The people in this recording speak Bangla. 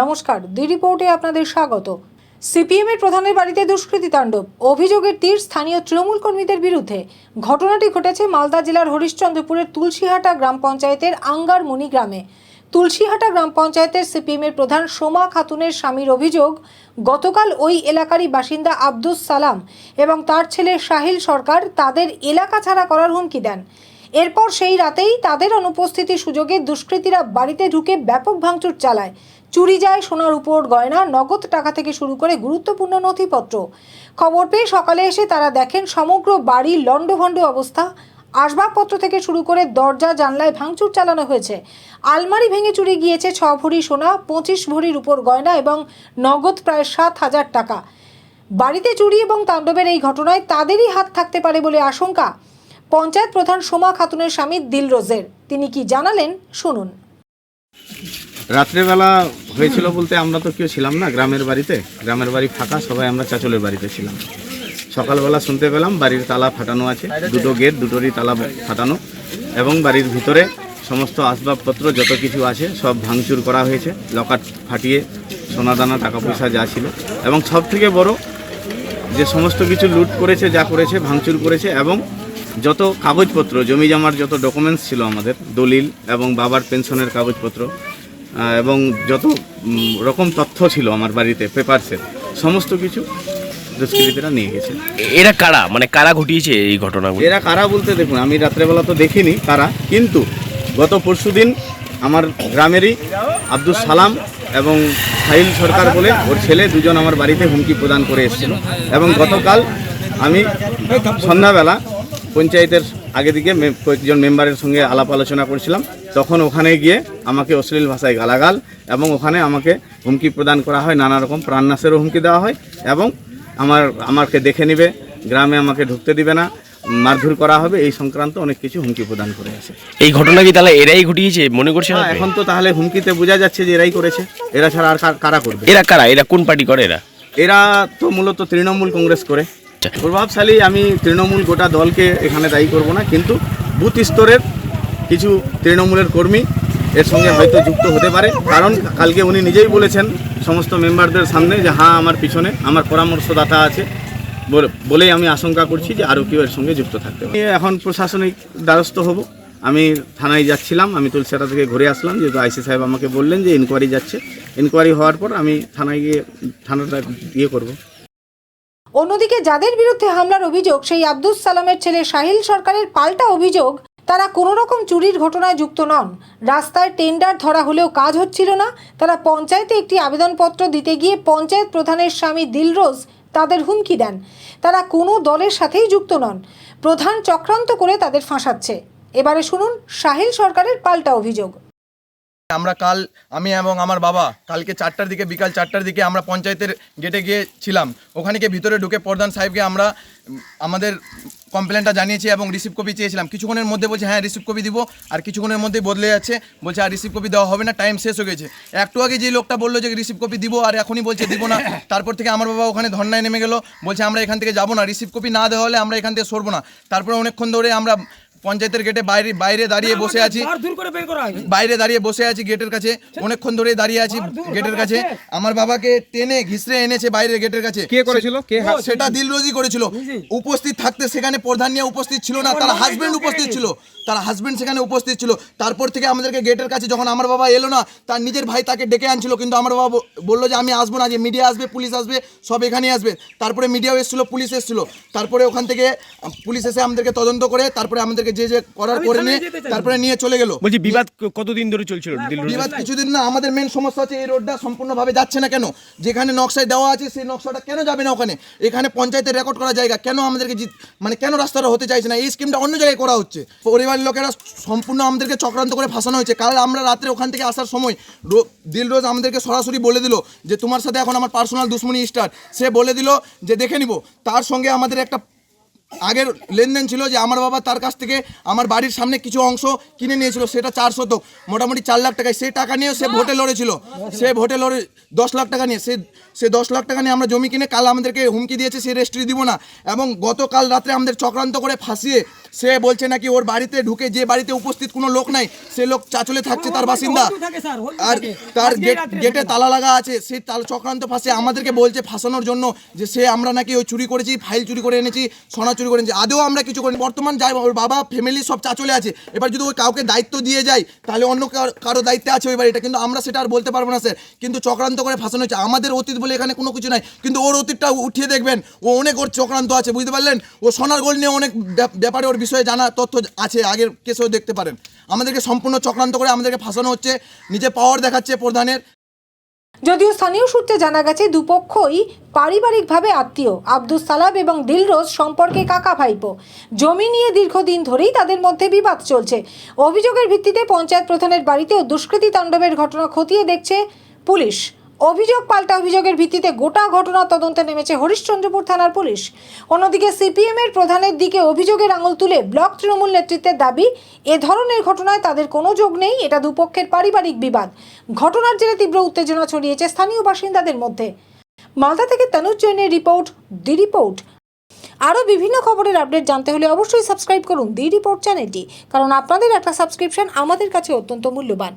নমস্কার দি রিপোর্টে আপনাদের স্বাগত। সিপিএম এর প্রধানের বাড়িতে দুষ্কৃতী তাণ্ডব, অভিযোগের তীর স্থানীয় তৃণমূল কর্মীদের বিরুদ্ধে। ঘটনাটি ঘটেছে মালদা জেলার হরিশ্চন্দ্রপুরের তুলসীহাটা গ্রাম পঞ্চায়েতের আঙ্গারমণি গ্রামে। তুলসীহাটা গ্রাম পঞ্চায়েতের সিপিএম এর প্রধান সোমা খাতুনের স্বামীর অভিযোগ, গতকাল ওই এলাকারই বাসিন্দা আব্দুস সালাম এবং তার ছেলে সাহিল সরকার তাদের এলাকা ছাড়া করার হুমকি দেন। এরপর সেই রাতেই তাদের অনুপস্থিতি সুযোগে দুষ্কৃতীরা বাড়িতে ঢুকে ব্যাপক ভাঙচুর চালায়। চুরি যায় সোনার উপর গয়না, নগদ টাকা থেকে শুরু করে গুরুত্বপূর্ণ নথিপত্র। খবর পেয়ে সকালে এসে তারা দেখেন সমগ্র বাড়ি লণ্ডভণ্ড অবস্থা। আসবাবপত্র থেকে শুরু করে দরজা, জানলায় ভাঙচুর চালানো হয়েছে। আলমারি ভেঙে চুরি গিয়েছে ছ ভরি সোনা, পঁচিশ ভরির উপর গয়না এবং নগদ প্রায় সাত হাজার টাকা। বাড়িতে চুরি এবং তাণ্ডবের এই ঘটনায় তাদেরই হাত থাকতে পারে বলে আশঙ্কা। পঞ্চায়েত প্রধান সোমা খাতুনের স্বামী দিলরোজের। তিনি কি জানালেন, শুনুন। রাত্রেবেলা হয়েছিল বলতে আমরা তো কেউ ছিলাম না, গ্রামের বাড়িতে। গ্রামের বাড়ি ফাঁকা, সবাই আমরা চাচলের বাড়িতে ছিলাম। সকালবেলা শুনতে পেলাম বাড়ির তালা ফাটানো আছে, দুটো গেট দুটোরই তালা ফাটানো এবং বাড়ির ভিতরে সমস্ত আসবাবপত্র যত কিছু আছে সব ভাঙচুর করা হয়েছে, লকার ফাটিয়ে সোনাদানা টাকা পয়সা যা ছিল এবং সব থেকে বড় যে সমস্ত কিছু লুট করেছে, যা করেছে, ভাঙচুর করেছে এবং যত কাগজপত্র, জমি জমার যত ডকুমেন্টস ছিল আমাদের, দলিল এবং বাবার পেনশনের কাগজপত্র এবং যত রকম তথ্য ছিল আমার বাড়িতে পেপারসের সমস্ত কিছু দুষ্কৃতীরা নিয়ে গেছে। এরা কারা? মানে কারা ঘটিয়েছে এই ঘটনাগুলো? এরা কারা বলতে দেখুন আমি রাত্রেবেলা তো দেখিনি কারা কিন্তু গত পরশুদিন আমার গ্রামেরই আব্দুল সালাম এবং সাহিল সরকার বলে ওর ছেলে দুজন আমার বাড়িতে হুমকি প্রদান করে এসেছিল। এবং গতকাল আমি সন্ধ্যাবেলা পঞ্চায়েতের আগে দিকে কয়েকজন মেম্বারের সঙ্গে আলাপ আলোচনা করছিলাম। তখন ওখানে গিয়ে আমাকে অশ্লীল ভাষায় গালাগাল এবং ওখানে আমাকে হুমকি প্রদান করা হয় নানা রকম প্রাণনাশেরও হুমকি দেওয়া হয় এবং আমার আমাকে দেখে নেবে গ্রামে আমাকে ঢুকতে দিবে না মারধর করা হবে এই সংক্রান্ত অনেক কিছু হুমকি প্রদান করে আছে এই ঘটনা কি তাহলে এরাই ঘটিয়েছে মনে করছে হ্যাঁ? এখন তো তাহলে হুমকিতে বোঝা যাচ্ছে যে এরাই করেছে। এরা ছাড়া আর কারা করবে? এরা কারা? এরা কোন পার্টি করে এরা? এরা তো মূলত তৃণমূল কংগ্রেস করে। প্রভাবশালী আমি তৃণমূল গোটা দলকে এখানে দায়ী করব না, কিন্তু বুথ স্তরের কিছু তৃণমূলের কর্মী এর সঙ্গে হয়তো যুক্ত হতে পারে। কারণ কালকে উনি নিজেই বলেছেন সমস্ত মেম্বারদের সামনে যে হ্যাঁ আমার পিছনে, আমার পরামর্শদাতা আছে। বলে- বলেই আমি আশঙ্কা করছি যে, আরও কেউ এর সঙ্গে যুক্ত থাকতে পারে। এখন প্রশাসনিক দ্বারস্থ হব। আমি থানায় যাচ্ছিলাম, আমি তুলসেরা থেকে ঘুরে আসলাম, যেহেতু আইসি সাহেব আমাকে বললেন যে, ইনকোয়ারি যাচ্ছে। ইনকোয়ারি হওয়ার পর আমি থানায় গিয়ে, থানাটা ইয়ে করব। অন্যদিকে যাদের বিরুদ্ধে হামলার অভিযোগ, সেই আব্দুস সালামের ছেলে সাহিল সরকারের পাল্টা অভিযোগ, তারা কোনো রকম চুরির ঘটনায় যুক্ত নন। রাস্তায় টেন্ডার ধরা হলেও কাজ হচ্ছিল না। তারা পঞ্চায়েতে একটি আবেদনপত্র দিতে গিয়ে পঞ্চায়েত প্রধানের স্বামী দিলরোজ তাদের হুমকি দেন। তারা কোনো দলের সাথেই যুক্ত নন। প্রধান চক্রান্ত করে তাদের ফাঁসাচ্ছে। এবারে শুনুন সাহিল সরকারের পাল্টা অভিযোগ। আমরা কাল, আমি এবং আমার বাবা কালকে চারটার দিকে, বিকাল চারটার দিকে আমরা পঞ্চায়েতের গেটে গিয়েছিলাম। ওখানে গিয়ে ভিতরে ঢুকে প্রধান সাহেবকে আমরা আমাদের কমপ্লেনটা জানিয়েছি এবং রিসিভ কপি চেয়েছিলাম। কিছুক্ষণের মধ্যে বলছে হ্যাঁ রিসিভ কপি দিব। আর কিছুক্ষণের মধ্যে বদলে যাচ্ছে। বলছে, আর রিসিভ কপি দেওয়া হবে না টাইম শেষ হয়ে গেছে। একটু আগে যে লোকটা বলল যে রিসিভ কপি দিব, আর এখনই বলছে দিব না। তারপর থেকে আমার বাবা ওখানে ধর্নায় নেমে গেল। বলছে, আমরা এখান থেকে যাব না রিসিভ কপি না দেওয়া হলে আমরা এখান থেকে সরবো না। তারপরে অনেকক্ষণ ধরে আমরা পঞ্চায়েতের গেটে বাইরে বাইরে দাঁড়িয়ে বসে আছি। বাইরে দাঁড়িয়ে বসে আছি গেটের কাছে অনেকক্ষণ ধরে দাঁড়িয়ে আছি গেটের কাছে। আমার বাবাকে টেনে ঘিসড়ে এনেছে বাইরে গেটের কাছে। কে করেছিল? কে সেটা দিলরোজি করেছিল। উপস্থিত থাকতে সেখানে প্রধান নিয়ে উপস্থিত ছিল না তার হাজবেন্ড উপস্থিত ছিল। তার হাজবেন্ড সেখানে উপস্থিত ছিল। তারপর থেকে আমাদেরকে গেটের কাছে যখন আমার বাবা এলো না তার নিজের ভাই তাকে ডেকে আনছিল। কিন্তু আমার বাবা বলল যে আমি আসব না যে মিডিয়া আসবে পুলিশ আসবে সব এখানে আসবে। তারপরে মিডিয়াও এসেছিল পুলিশ এসেছিল। তারপরে ওখান থেকে পুলিশ এসে আমাদেরকে তদন্ত করে তারপরে আমাদেরকে যে যে করার করে নিয়ে তারপরে নিয়ে চলে গেল। বলছি বিবাদ কতদিন ধরে চলছিল বিবাদ কিছুদিন না আমাদের মেন সমস্যা হচ্ছে এই রোডটা সম্পূর্ণভাবে যাচ্ছে না কেন? যেখানে নকশায় দেওয়া আছে সেই নকশাটা কেন যাবে না ওখানে? এখানে পঞ্চায়েতের রেকর্ড করা জায়গা কেন আমাদেরকে জিত- মানে কেন রাস্তাটা হতে চাইছে না? এই স্কিমটা অন্য জায়গায় করা হচ্ছে। পরিবারের লোকেরা সম্পূর্ণ আমাদেরকে চক্রান্ত করে ফাঁসানো হয়েছে। কাল আমরা রাত্রে ওখান থেকে আসার সময় রো- দিলরোজ আমাদেরকে সরাসরি বলে দিল যে তোমার সাথে এখন আমার পার্সোনাল দুশ্মনী স্টার সে বলে দিল যে দেখে নিব। তার সঙ্গে আমাদের একটা আগের লেনদেন ছিল যে আমার বাবা তার কাছ থেকে আমার বাড়ির সামনে কিছু অংশ কিনে নিয়েছিল, সেটা চার শতক, মোটামুটি চার লাখ টাকায়। সে টাকা নিয়ে সে ভোটে লড়েছিল। সে ভোটে লড়ে, দশ লাখ টাকা নিয়ে, সে সে দশ লাখ টাকা নিয়ে আমরা জমি কিনে কাল আমাদেরকে হুমকি দিয়েছে, সে রেস্ট্রি দিব না। এবং গতকাল রাত্রে আমাদের চক্রান্ত করে ফাঁসিয়ে সে বলছে নাকি ওর বাড়িতে ঢুকে যে বাড়িতে উপস্থিত কোনো লোক নাই সে লোক চাচলে থাকছে তার বাসিন্দা। আর তার গেট গেটে তালা লাগা আছে সেই তাল চক্রান্ত ফাঁসে আমাদেরকে বলছে ফাঁসানোর জন্য যে সে আমরা নাকি ওই চুরি করেছি ফাইল চুরি করে এনেছি সোনা চুরি করে এনেছি আদেও আমরা কিছু করিনি। বর্তমান যাই ওর বাবা ফ্যামিলি সব চাচলে আছে এবার যদি ওই কাউকে দায়িত্ব দিয়ে যায় তাহলে অন্য কার- দায়িত্বে আছে ওই বাড়িটা কিন্তু আমরা সেটা আর বলতে পারব না স্যার। কিন্তু চক্রান্ত করে ফাঁসানো হচ্ছে আমাদের অতীত বলে এখানে কোনো কিছু নাই কিন্তু ওর অতীতটা উঠিয়ে দেখবেন ও অনেক ওর চক্রান্ত আছে বুঝতে পারলেন? ও সোনার গোল নিয়ে অনেক ব্যাপ- ব্যাপারে ওর বিষয়ে জানা তথ্য আছে, আগের কেসেও দেখতে পারেন। আমাদেরকে সম্পূর্ণ চক্রান্ত করে আমাদেরকে ফাঁসানো হচ্ছে, নিজে পাওয়ার দেখাচ্ছে প্রধানের। যদিও স্থানীয় সূত্রে জানা গেছে, দুপক্ষই পারিবারিকভাবে আত্মীয় আব্দুল সালাম এবং দিলরোজ সম্পর্কে কাকা ভাইপো। জমি নিয়ে দীর্ঘদিন ধরেই তাদের মধ্যে বিবাদ চলছে। অভিযোগের ভিত্তিতে পঞ্চায়েত প্রধানের বাড়িতেও দুষ্কৃতী তাণ্ডবের ঘটনা খতিয়ে দেখছে পুলিশ। অভিযোগ পাল্টা অভিযোগের ভিত্তিতে গোটা ঘটনা তদন্তে নেমেছে হরিশ্চন্দ্রপুর থানার পুলিশ। অন্যদিকে সিপিএম এর প্রধানের দিকে অভিযোগের আঙুল তুলে ব্লক তৃণমূল নেতৃত্বের দাবি, এ ধরনের ঘটনায় তাদের কোনো যোগ নেই, এটা দুপক্ষের পারিবারিক বিবাদ। ঘটনার জেরে তীব্র উত্তেজনা ছড়িয়েছে স্থানীয় বাসিন্দাদের মধ্যে। মালদা থেকে তনুজ জৈনের রিপোর্ট, দি রিপোর্ট। আরও বিভিন্ন খবরের আপডেট জানতে হলে অবশ্যই সাবস্ক্রাইব করুন দি রিপোর্ট চ্যানেলটি, কারণ আপনাদের একটা সাবস্ক্রিপশন আমাদের কাছে অত্যন্ত মূল্যবান।